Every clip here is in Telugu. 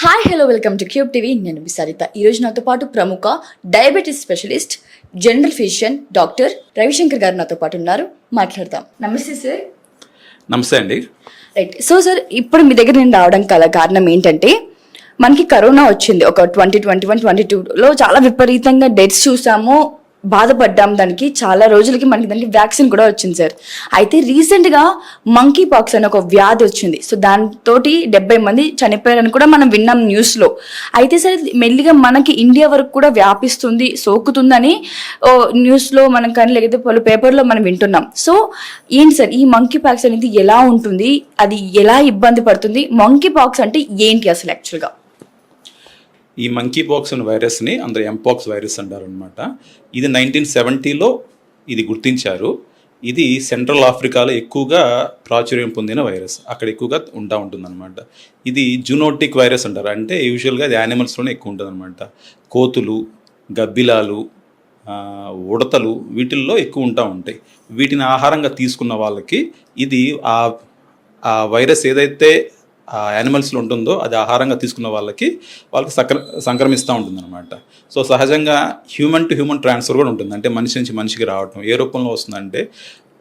Hi hello welcome to Cube TV నేను విసారిత ఈరోజు నాతో పాటు ప్రముఖ diabetes specialist general physician doctor Ravishankar గారు నాతో పాటు ఉన్నారు. మాట్లాడదాం. నమస్తే సార్ నమస్తే అండి. రైట్ సో సార్ ఇప్పుడు మీ దగ్గర నేను రావడం కల కారణం ఏంటంటే మనకి కరోనా వచ్చింది. ఒక ట్వంటీ ట్వంటీ వన్ ట్వంటీ టూలో చాలా విపరీతంగా డెత్స్ చూసాము. బాధపడ్డాం దానికి చాలా రోజులకి మనకి దానికి వ్యాక్సిన్ కూడా వచ్చింది సార్. అయితే రీసెంట్గా మంకీ పాక్స్ అనే ఒక వ్యాధి వచ్చింది. సో దాంతో డెబ్బై మంది చనిపోయారని కూడా మనం విన్నాం న్యూస్లో. అయితే సార్ మెల్లిగా మనకి ఇండియా వరకు కూడా వ్యాపిస్తుంది సోకుతుందని న్యూస్లో మనం కానీ లేకపోతే పలు పేపర్లో మనం వింటున్నాం. సో ఏంటి సార్ ఈ మంకీ పాక్స్ అనేది ఎలా ఉంటుంది? అది ఎలా ఇబ్బంది పడుతుంది? మంకీ పాక్స్ అంటే ఏంటి అసలు యాక్చువల్గా ఈ మంకీ బాక్స్ అనే వైరస్ని అందరు ఎంపాక్స్ వైరస్ అంటారనమాట ఇది నైన్టీన్ సెవెంటీలో ఇది గుర్తించారు. ఇది సెంట్రల్ ఆఫ్రికాలో ఎక్కువగా ప్రాచుర్యం పొందిన వైరస్ అక్కడ ఎక్కువగా ఉంటా ఉంటుందన్నమాట. ఇది జునోటిక్ వైరస్ అంటారు. అంటే యూజువల్గా అది యానిమల్స్లోనే ఎక్కువ ఉంటుందన్నమాట. కోతులు గబ్బిలాలు ఉడతలు వీటిల్లో ఎక్కువ ఉంటా ఉంటాయి. వీటిని ఆహారంగా తీసుకున్న వాళ్ళకి ఇది ఆ వైరస్ ఏదైతే యానిమల్స్లో ఉంటుందో అది ఆహారంగా తీసుకున్న వాళ్ళకి వాళ్ళకి సక్ర సంక్రమిస్తూ ఉంటుంది అనమాట సో సహజంగా హ్యూమన్ టు హ్యూమన్ ట్రాన్స్ఫర్ కూడా ఉంటుంది. అంటే మనిషి నుంచి మనిషికి రావటం ఏ రూపంలో వస్తుందంటే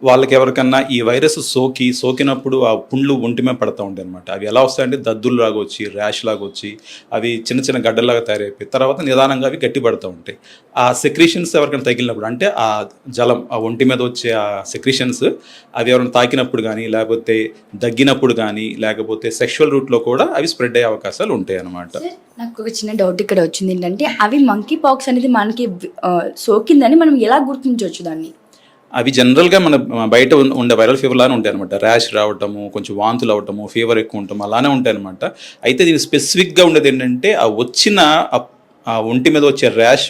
వాళ్ళకి ఎవరికన్నా ఈ వైరస్ సోకి సోకినప్పుడు ఆ పుండ్లు ఒంటి మీద పడతా ఉంటాయి అనమాట అవి ఎలా వస్తాయంటే దద్దులు లాగా వచ్చి ర్యాష్ లాగా వచ్చి అవి చిన్న చిన్న గడ్డలాగా తయారైపోయి తర్వాత నిదానంగా అవి గట్టి పడుతూ ఉంటాయి. ఆ సెక్రీషన్స్ ఎవరికైనా తగిలినప్పుడు అంటే ఆ జలం ఆ ఒంటి మీద వచ్చే ఆ సెక్రీషన్స్ అవి ఎవరైనా తాకినప్పుడు కానీ లేకపోతే దగ్గినప్పుడు కానీ లేకపోతే సెక్షువల్ రూట్లో కూడా అవి స్ప్రెడ్ అయ్యే అవకాశాలు ఉంటాయి అన్నమాట నాకు ఒక చిన్న డౌట్ ఇక్కడ వచ్చింది ఏంటంటే అవి మంకీ పాక్స్ అనేది మనకి సోకిందని మనం ఎలా గుర్తించవచ్చు దాన్ని? అవి జనరల్గా మన బయట ఉండే వైరల్ ఫీవర్ లానే ఉంటాయి అనమాట ర్యాష్ రావటము కొంచెం వాంతులు అవటము ఫీవర్ ఎక్కువ ఉండటం అలానే ఉంటాయి అనమాట అయితే దీనికి స్పెసిఫిక్గా ఉండేది ఏంటంటే ఆ వచ్చిన ఆ- ఒంటి మీద వచ్చే ర్యాష్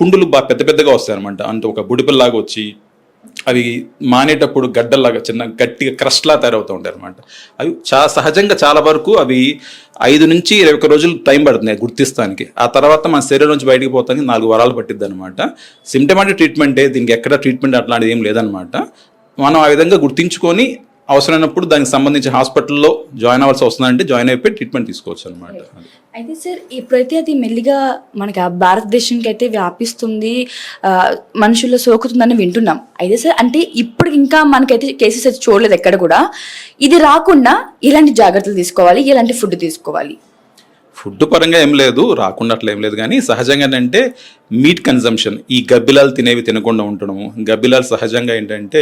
పుండులు బాగా పెద్ద పెద్దగా వస్తాయి అనమాట అంటే ఒక బుడిపిల్లాగా వచ్చి అవి మానేటప్పుడు గడ్డల్లాగా చిన్న గట్టిగా క్రష్లా తయారవుతూ ఉంటాయి అనమాట అవి చా సహజంగా చాలా వరకు అవి ఐదు నుంచి ఇరవై ఒక్క రోజులు టైం పడుతుంది గుర్తిస్తానికి. ఆ తర్వాత మన శరీరం నుంచి బయటికి పోతానికి నాలుగు వారాలు పట్టిద్ది అనమాట సిమ్టమాటిక్ ట్రీట్మెంటే దీనికి ఎక్కడ ట్రీట్మెంట్ అట్లాంటిది ఏం లేదనమాట మనం ఆ విధంగా గుర్తించుకొని అవసరమైనప్పుడు దానికి సంబంధించి హాస్పిటల్లో జాయిన్ అవ్వాల్సి వస్తుందంటే జాయిన్ అయిపోయి ట్రీట్మెంట్ తీసుకోవచ్చు అనమాట అయితే సార్ ఇప్పుడైతే అది మెల్లిగా మనకి భారతదేశానికి అయితే వ్యాపిస్తుంది మనుషుల్లో సోకుతుందని వింటున్నాం. అయితే సార్ అంటే ఇప్పుడు ఇంకా మనకైతే కేసెస్ అయితే చూడలేదు ఎక్కడ కూడా. ఇది రాకుండా ఎలాంటి జాగ్రత్తలు తీసుకోవాలి ఎలాంటి ఫుడ్ తీసుకోవాలి. ఫుడ్ పరంగా ఏం లేదు రాకుండా అట్లా ఏం లేదు. కానీ సహజంగా ఏంటంటే మీట్ కన్జంప్షన్ ఈ గబ్బిలాలు తినేవి తినకుండా ఉండడము గబ్బిలాలు సహజంగా ఏంటంటే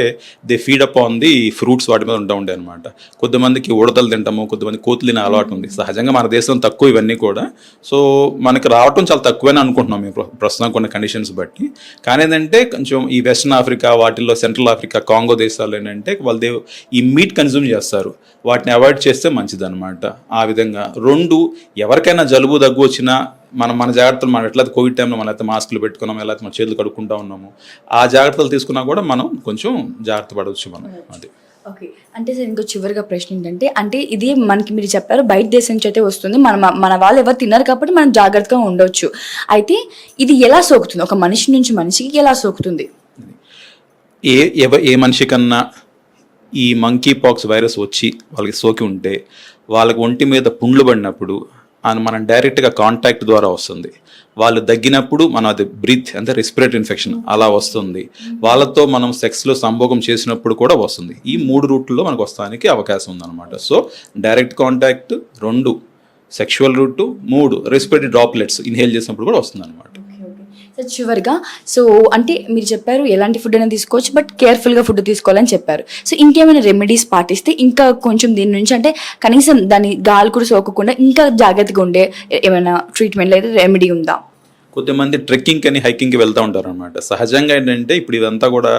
they feed up on the fruits వాటి మీద ఉంటా ఉండే అనమాట కొద్దిమందికి ఉడతలు తింటాము కొద్దిమంది కోతులు తినే అలవాటు ఉంది. సహజంగా మన దేశం తక్కువ ఇవన్నీ కూడా. సో మనకి రావటం చాలా తక్కువని అనుకుంటున్నాం మేము ప్రస్తుతం కొన్ని కండిషన్స్ బట్టి. కానీ ఏంటంటే కొంచెం ఈ వెస్ట్రన్ ఆఫ్రికా వాటిల్లో సెంట్రల్ ఆఫ్రికా కాంగో దేశాలు ఏంటంటే వాళ్ళు ఈ మీట్ కన్జ్యూమ్ చేస్తారు. వాటిని అవాయిడ్ చేస్తే మంచిదన్నమాట. ఆ విధంగా రెండు ఎవరికి ఎవరికైనా జలుబు దగ్గు వచ్చినా మనం మన జాగ్రత్తలు మనం ఎట్లయితే కోవిడ్ టైంలో మనం అయితే మాస్కులు పెట్టుకున్నాం ఎలా అయితే మన చేతులు కడుక్కుంటా ఉన్నాము ఆ జాగ్రత్తలు తీసుకున్నా కూడా మనం కొంచెం జాగ్రత్త పడవచ్చు మనం. అది. ఓకే అంటే సార్ ఇంకో చివరిగా ప్రశ్న ఏంటంటే అంటే ఇది మనకి మీరు చెప్పారు బయట దేశం నుంచి అయితే వస్తుంది మన మన వాళ్ళు ఎవరు తిన్నారు కాబట్టి మనం జాగ్రత్తగా ఉండొచ్చు. అయితే ఇది ఎలా సోకుతుంది? ఒక మనిషి నుంచి మనిషికి ఎలా సోకుతుంది? ఏ ఎవ ఏ మనిషి కన్నా ఈ మంకీ పాక్స్ వైరస్ వచ్చి వాళ్ళకి సోకి ఉంటే వాళ్ళకి ఒంటి మీద పుండ్లు పడినప్పుడు అని మనం డైరెక్ట్గా కాంటాక్ట్ ద్వారా వస్తుంది. వాళ్ళు దగ్గినప్పుడు మనం అది బ్రీత్ అంటే రెస్పిరేటరీ ఇన్ఫెక్షన్ అలా వస్తుంది. వాళ్ళతో మనం సెక్స్లో సంభోగం చేసినప్పుడు కూడా వస్తుంది. ఈ మూడు రూట్లో మనకు వస్తానికి అవకాశం ఉందన్నమాట. సో డైరెక్ట్ కాంటాక్ట్ రెండు సెక్షువల్ రూట్ మూడు రెస్పిరేటరీ డ్రాప్లెట్స్ ఇన్హేల్ చేసినప్పుడు కూడా వస్తుంది అనమాట చివరిగా సో అంటే మీరు చెప్పారు ఎలాంటి ఫుడ్ అయినా తీసుకోవచ్చు బట్ కేర్ఫుల్గా ఫుడ్ తీసుకోవాలని చెప్పారు. సో ఇంకేమైనా రెమెడీస్ పాటిస్తే ఇంకా కొంచెం దీని నుంచి అంటే కనీసం దాని గాలి కూడా సోకకుండా ఇంకా జాగ్రత్తగా ఉండే ఏమైనా ట్రీట్మెంట్ లేదా రెమెడీ ఉందా? కొద్దిమంది ట్రెక్కింగ్ అని హైకింగ్కి వెళ్తూ ఉంటారు అనమాట సహజంగా ఏంటంటే ఇప్పుడు ఇదంతా కూడా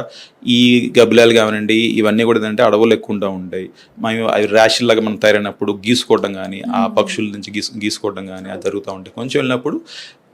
ఈ గబ్బిలాలు కానివ్వండి ఇవన్నీ కూడా ఏంటంటే అడవులు ఎక్కువ ఉంటా ఉంటాయి. మేము అవి ర్యాష్ లాగా మనం తయారైనప్పుడు గీసుకోవడం కానీ ఆ పక్షుల నుంచి గీసు గీసుకోవడం కానీ అది జరుగుతూ ఉంటాయి. కొంచెం వెళ్ళినప్పుడు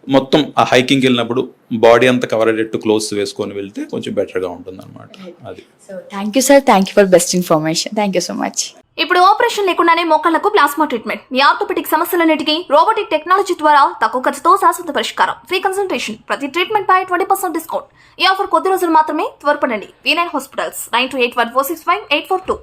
మొత్తం ఆ హైకింగ్కి వెళ్ళినప్పుడు బాడీ అంతా కవర్ అయ్యేటట్టు క్లోత్స్ వేసుకొని వెళ్తే కొంచెం బెటర్గా ఉంటుంది అనమాట అది. So thank you sir thank you for best information thank you so much ఇప్పుడు ఆపరేషన్ లేకుండానే మోకాళ్ళకు ప్లాస్మా ట్రీట్మెంట్ మీ ఆర్థోపెటిక్ సమస్యలన్నిటికీ రోబోటిక్ టెక్నాలజీ ద్వారా తక్కువ ఖర్చుతో శాశ్వత పరిష్కారం. ఫ్రీ కన్సల్టేషన్ ప్రతి ట్రీట్మెంట్ పై ట్వంటీ పర్సెంట్ డిస్కౌంట్ ఈ ఆఫర్ కొద్ది రోజులు మాత్రమే త్వరపడండి. V nine hospitals nine two eight one four six five eight four two